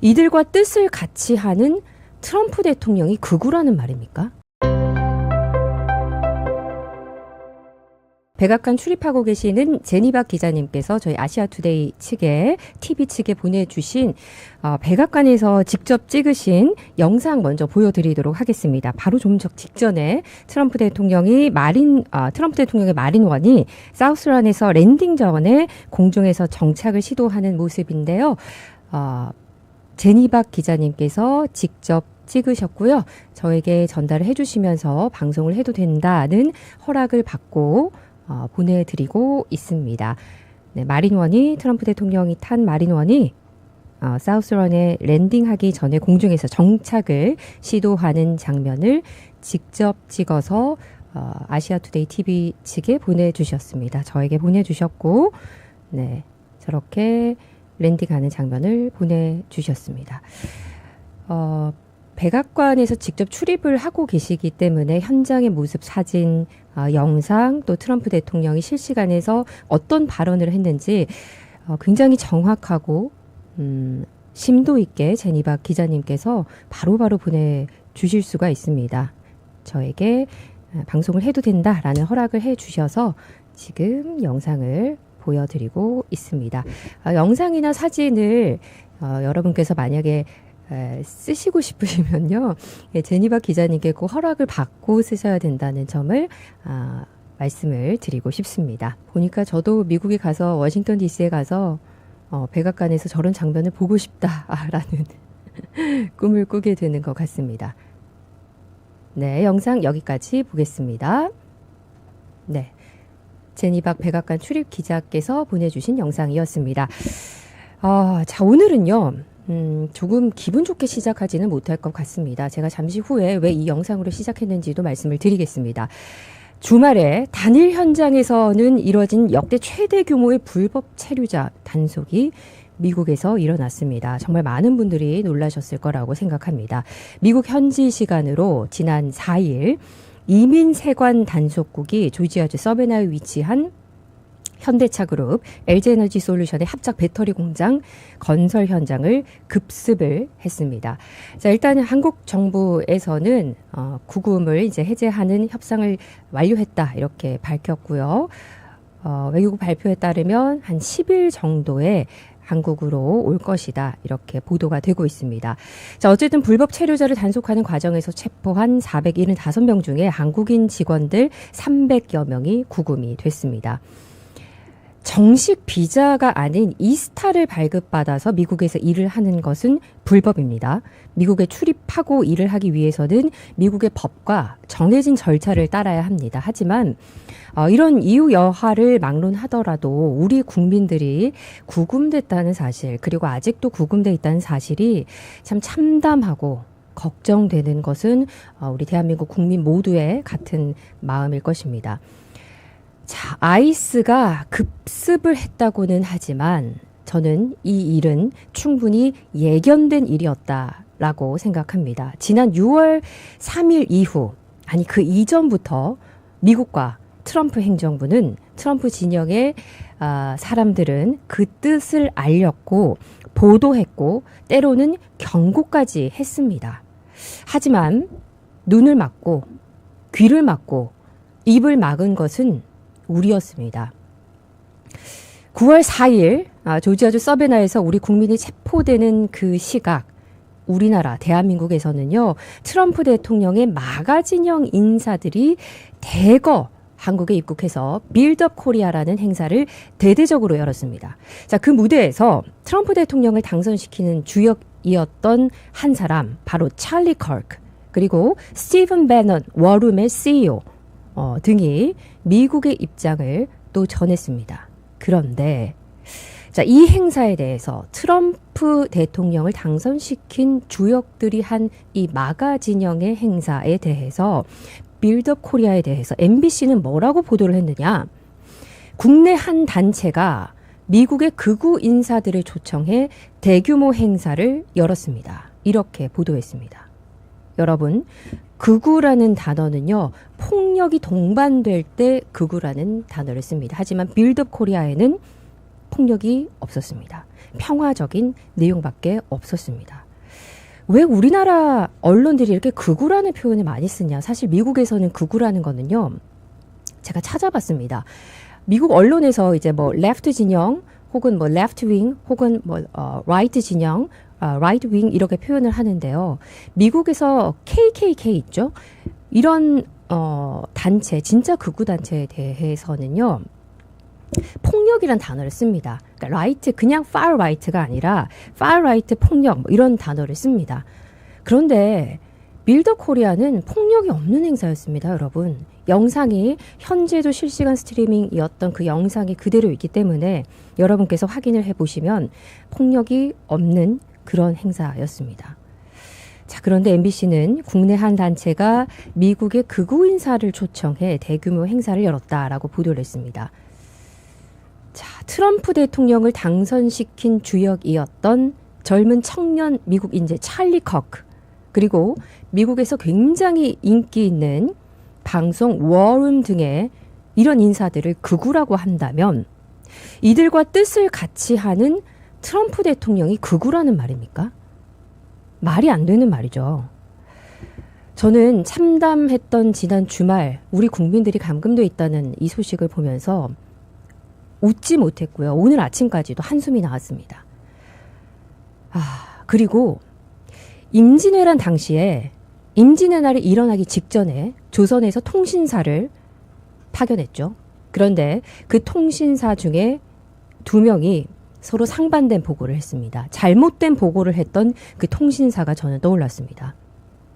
이들과 뜻을 같이 하는 트럼프 대통령이 극우라는 말입니까? 백악관 출입하고 계시는 제니박 기자님께서 저희 아시아투데이 측에 TV 측에 보내주신 어, 백악관에서 직접 찍으신 영상 먼저 보여드리도록 하겠습니다. 바로 좀적 직전에 트럼프 대통령이 마린 아, 트럼프 대통령의 마린원이 사우스란에서 랜딩 전에 공중에서 정착을 시도하는 모습인데요. 어, 제니박 기자님께서 직접 찍으셨고요. 저에게 전달을 해주시면서 방송을 해도 된다는 허락을 받고 어, 보내드리고 있습니다. 네, 마린원이 트럼프 대통령이 탄 마린원이 어, 사우스런에 랜딩하기 전에 공중에서 정착을 시도하는 장면을 직접 찍어서 어, 아시아투데이 TV 측에 보내주셨습니다. 저에게 보내주셨고, 네, 저렇게 랜딩하는 장면을 보내주셨습니다. 어, 백악관에서 직접 출입을 하고 계시기 때문에 현장의 모습 사진, 어, 영상, 또 트럼프 대통령이 실시간에서 어떤 발언을 했는지 어, 굉장히 정확하고 음, 심도 있게 제니박 기자님께서 바로 바로 보내주실 수가 있습니다. 저에게 어, 방송을 해도 된다라는 허락을 해주셔서 지금 영상을 보여드리고 있습니다. 어, 영상이나 사진을 어, 여러분께서 만약에 에, 쓰시고 싶으시면요, 예, 제니박 기자님께 꼭 허락을 받고 쓰셔야 된다는 점을 아, 말씀을 드리고 싶습니다. 보니까 저도 미국에 가서 워싱턴 D.C.에 가서 어, 백악관에서 저런 장면을 보고 싶다라는 꿈을 꾸게 되는 것 같습니다. 네, 영상 여기까지 보겠습니다. 네. 제니박 백악관 출입 기자께서 보내주신 영상이었습니다. 아, 자, 오늘은요, 음, 조금 기분 좋게 시작하지는 못할 것 같습니다. 제가 잠시 후에 왜 이 영상으로 시작했는지도 말씀을 드리겠습니다. 주말에 단일 현장에서는 이뤄진 역대 최대 규모의 불법 체류자 단속이 미국에서 일어났습니다. 정말 많은 분들이 놀라셨을 거라고 생각합니다. 미국 현지 시간으로 지난 4일 이민 세관 단속국이 조지아주 서베나에 위치한 현대차 그룹 LG에너지 솔루션의 합작 배터리 공장 건설 현장을 급습을 했습니다. 자, 일단 한국 정부에서는 어, 구금을 이제 해제하는 협상을 완료했다 이렇게 밝혔고요. 어, 외교부 발표에 따르면 한 10일 정도에 한국으로 올 것이다. 이렇게 보도가 되고 있습니다. 자, 어쨌든 불법 체류자를 단속하는 과정에서 체포한 475명 중에 한국인 직원들 300여 명이 구금이 됐습니다. 정식 비자가 아닌 이스타를 발급받아서 미국에서 일을 하는 것은 불법입니다. 미국에 출입하고 일을 하기 위해서는 미국의 법과 정해진 절차를 따라야 합니다. 하지만 어, 이런 이유 여하를 막론하더라도 우리 국민들이 구금됐다는 사실 그리고 아직도 구금돼 있다는 사실이 참 참담하고 걱정되는 것은 어, 우리 대한민국 국민 모두의 같은 마음일 것입니다. 자, 아이스가 급습을 했다고는 하지만 저는 이 일은 충분히 예견된 일이었다라고 생각합니다. 지난 6월 3일 이후, 아니 그 이전부터 미국과 트럼프 행정부는 트럼프 진영의 아, 사람들은 그 뜻을 알렸고 보도했고 때로는 경고까지 했습니다. 하지만 눈을 막고 귀를 막고 입을 막은 것은 우리였습니다. 9월 4일 아, 조지아주 서베나에서 우리 국민이 체포되는 그 시각 우리나라 대한민국에서는요 트럼프 대통령의 마가진형 인사들이 대거 한국에 입국해서 빌드업 코리아라는 행사를 대대적으로 열었습니다. 자, 그 무대에서 트럼프 대통령을 당선시키는 주역이었던 한 사람, 바로 찰리 컬크, 그리고 스티븐 베넌, 워룸의 CEO 어, 등이 미국의 입장을 또 전했습니다. 그런데 자, 이 행사에 대해서 트럼프 대통령을 당선시킨 주역들이 한 이 마가 진영의 행사에 대해서 빌드업 코리아에 대해서 MBC는 뭐라고 보도를 했느냐? 국내 한 단체가 미국의 극우 인사들을 초청해 대규모 행사를 열었습니다. 이렇게 보도했습니다. 여러분, 극우라는 단어는요, 폭력이 동반될 때 극우라는 단어를 씁니다. 하지만 빌드업 코리아에는 폭력이 없었습니다. 평화적인 내용밖에 없었습니다. 왜 우리나라 언론들이 이렇게 극우라는 표현을 많이 쓰냐? 사실 미국에서는 극우라는 거는요. 제가 찾아봤습니다. 미국 언론에서 이제 뭐 레프트 진영 혹은 뭐 레프트 윙 혹은 뭐 어, 라이트 진영 어, 라이트 윙 이렇게 표현을 하는데요. 미국에서 KKK 있죠. 이런 어, 단체 진짜 극우 단체에 대해서는요. 폭력이란 단어를 씁니다. 그러니까 라이트 그냥 far right가 아니라 far right 폭력 뭐 이런 단어를 씁니다. 그런데 밀더 코리아는 폭력이 없는 행사였습니다, 여러분. 영상이 현재도 실시간 스트리밍이었던 그 영상이 그대로 있기 때문에 여러분께서 확인을 해보시면 폭력이 없는 그런 행사였습니다. 자, 그런데 MBC는 국내 한 단체가 미국의 극우 인사를 초청해 대규모 행사를 열었다라고 보도를 했습니다. 자, 트럼프 대통령을 당선시킨 주역이었던 젊은 청년 미국 인재 찰리 커크 그리고 미국에서 굉장히 인기 있는 방송 워룸 등의 이런 인사들을 극우라고 한다면 이들과 뜻을 같이 하는 트럼프 대통령이 극우라는 말입니까? 말이 안 되는 말이죠. 저는 참담했던 지난 주말 우리 국민들이 감금돼 있다는 이 소식을 보면서 웃지 못했고요. 오늘 아침까지도 한숨이 나왔습니다. 아, 그리고 임진왜란 당시에 임진의 날이 일어나기 직전에 조선에서 통신사를 파견했죠. 그런데 그 통신사 중에 두 명이 서로 상반된 보고를 했습니다. 잘못된 보고를 했던 그 통신사가 저는 떠올랐습니다.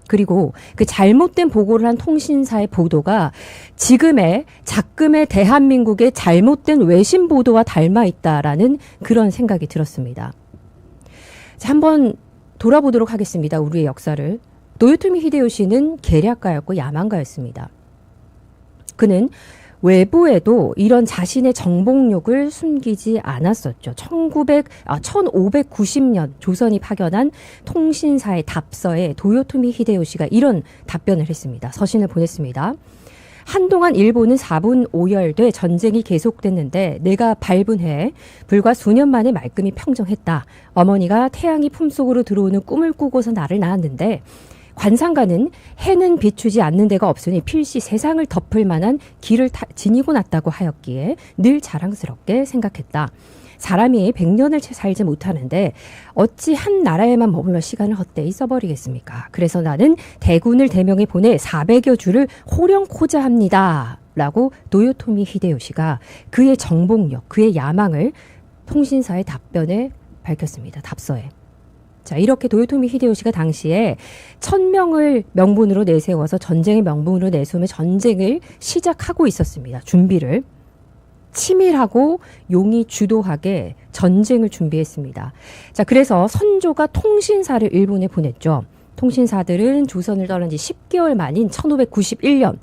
그리고 그 잘못된 보고를 한 통신사의 보도가 지금의 작금의 대한민국의 잘못된 외신 보도와 닮아 있다라는 그런 생각이 들었습니다. 자, 한번 돌아보도록 하겠습니다. 우리의 역사를. 노요토미 히데요시는 계략가였고 야망가였습니다. 그는 외부에도 이런 자신의 정복욕을 숨기지 않았었죠. 1900, 아, 1590년 조선이 파견한 통신사의 답서에 도요토미 히데요시가 이런 답변을 했습니다. 서신을 보냈습니다. 한동안 일본은 4분 5열돼 전쟁이 계속됐는데 내가 밟은 해 불과 수년 만에 말끔히 평정했다. 어머니가 태양이 품속으로 들어오는 꿈을 꾸고서 나를 낳았는데 관상가는 해는 비추지 않는 데가 없으니 필시 세상을 덮을 만한 길을 타, 지니고 났다고 하였기에 늘 자랑스럽게 생각했다. 사람이 백년을 채 살지 못하는데 어찌 한 나라에만 머물러 시간을 헛되이 써버리겠습니까? 그래서 나는 대군을 대명에 보내 400여 주를 호령코자 합니다. 라고 도요토미 히데요시가 그의 정복력, 그의 야망을 통신사의 답변에 밝혔습니다. 답서에. 자, 이렇게 도요토미 히데요시가 당시에 천명을 명분으로 내세워서 전쟁의 명분으로 내세우며 전쟁을 시작하고 있었습니다. 준비를. 치밀하고 용이 주도하게 전쟁을 준비했습니다. 자, 그래서 선조가 통신사를 일본에 보냈죠. 통신사들은 조선을 떠난 지 10개월 만인 1591년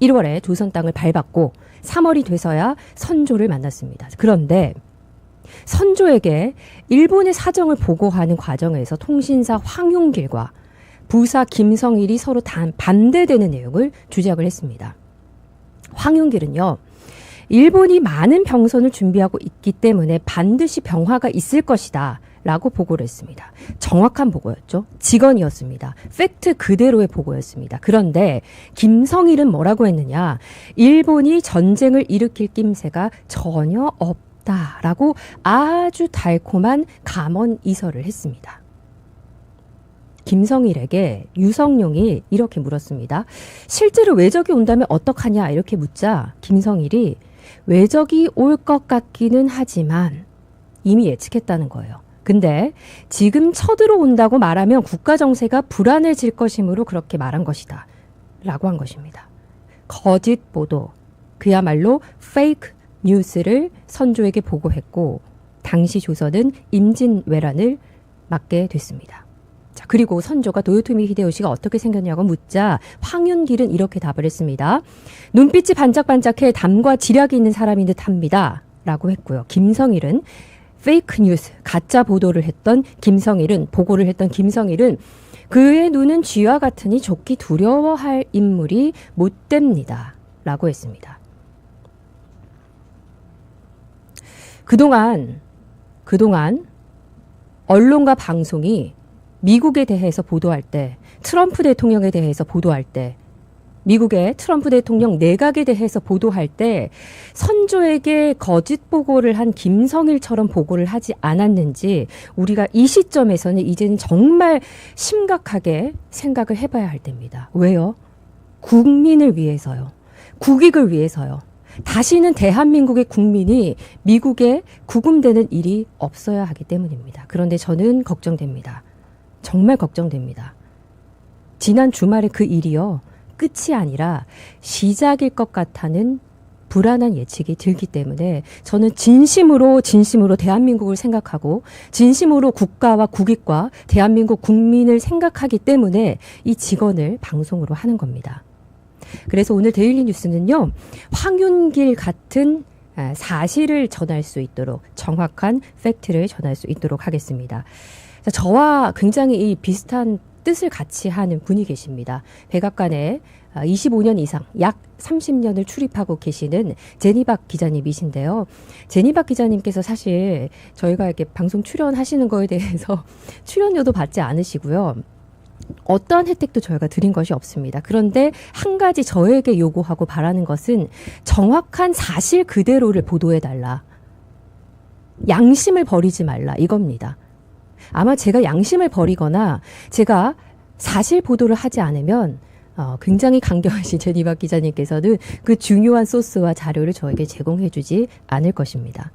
1월에 조선 땅을 밟았고 3월이 돼서야 선조를 만났습니다. 그런데 선조에게 일본의 사정을 보고하는 과정에서 통신사 황용길과 부사 김성일이 서로 단 반대되는 내용을 주작을 했습니다. 황용길은요, 일본이 많은 병선을 준비하고 있기 때문에 반드시 병화가 있을 것이다. 라고 보고를 했습니다. 정확한 보고였죠. 직원이었습니다. 팩트 그대로의 보고였습니다. 그런데 김성일은 뭐라고 했느냐. 일본이 전쟁을 일으킬 낌새가 전혀 없 없다라고 아주 달콤한 감언 이설을 했습니다. 김성일에게 유성룡이 이렇게 물었습니다. 실제로 외적이 온다면 어떡하냐 이렇게 묻자 김성일이 외적이 올 것 같기는 하지만 이미 예측했다는 거예요. 근데 지금 쳐들어온다고 말하면 국가 정세가 불안해질 것이므로 그렇게 말한 것이다. 라고 한 것입니다. 거짓 보도, 그야말로 페이크 뉴스를 선조에게 보고했고 당시 조선은 임진왜란을 맞게 됐습니다. 자, 그리고 선조가 도요토미 히데요시가 어떻게 생겼냐고 묻자 황윤길은 이렇게 답을 했습니다. 눈빛이 반짝반짝해 담과 지략이 있는 사람인 듯합니다. 라고 했고요. 김성일은 페이크 뉴스, 가짜 보도를 했던 김성일은 보고를 했던 김성일은 그의 눈은 쥐와 같으니 좋기 두려워할 인물이 못 됩니다. 라고 했습니다. 그동안, 그동안 언론과 방송이 미국에 대해서 보도할 때, 트럼프 대통령에 대해서 보도할 때, 미국의 트럼프 대통령 내각에 대해서 보도할 때 선조에게 거짓 보고를 한 김성일처럼 보고를 하지 않았는지 우리가 이 시점에서는 이제는 정말 심각하게 생각을 해봐야 할 때입니다. 왜요? 국민을 위해서요. 국익을 위해서요. 다시는 대한민국의 국민이 미국에 구금되는 일이 없어야 하기 때문입니다. 그런데 저는 걱정됩니다. 정말 걱정됩니다. 지난 주말에 그 일이요. 끝이 아니라 시작일 것 같다는 불안한 예측이 들기 때문에 저는 진심으로 진심으로 대한민국을 생각하고 진심으로 국가와 국익과 대한민국 국민을 생각하기 때문에 이 직원을 방송으로 하는 겁니다. 그래서 오늘 데일리 뉴스는요. 황윤길 같은 아, 사실을 전할 수 있도록 정확한 팩트를 전할 수 있도록 하겠습니다. 자, 저와 굉장히 이 비슷한 뜻을 같이 하는 분이 계십니다. 백악관에 25년 이상, 약 30년을 출입하고 계시는 제니박 기자님이신데요. 제니박 기자님께서 사실 저희가 이렇게 방송 출연하시는 거에 대해서 출연료도 받지 않으시고요. 어떠한 혜택도 저희가 드린 것이 없습니다. 그런데 한 가지 저에게 요구하고 바라는 것은 정확한 사실 그대로를 보도해 달라. 양심을 버리지 말라 이겁니다. 아마 제가 양심을 버리거나 제가 사실 보도를 하지 않으면 어, 굉장히 강경하신 제니박 기자님께서는 그 중요한 소스와 자료를 저에게 제공해주지 않을 것입니다.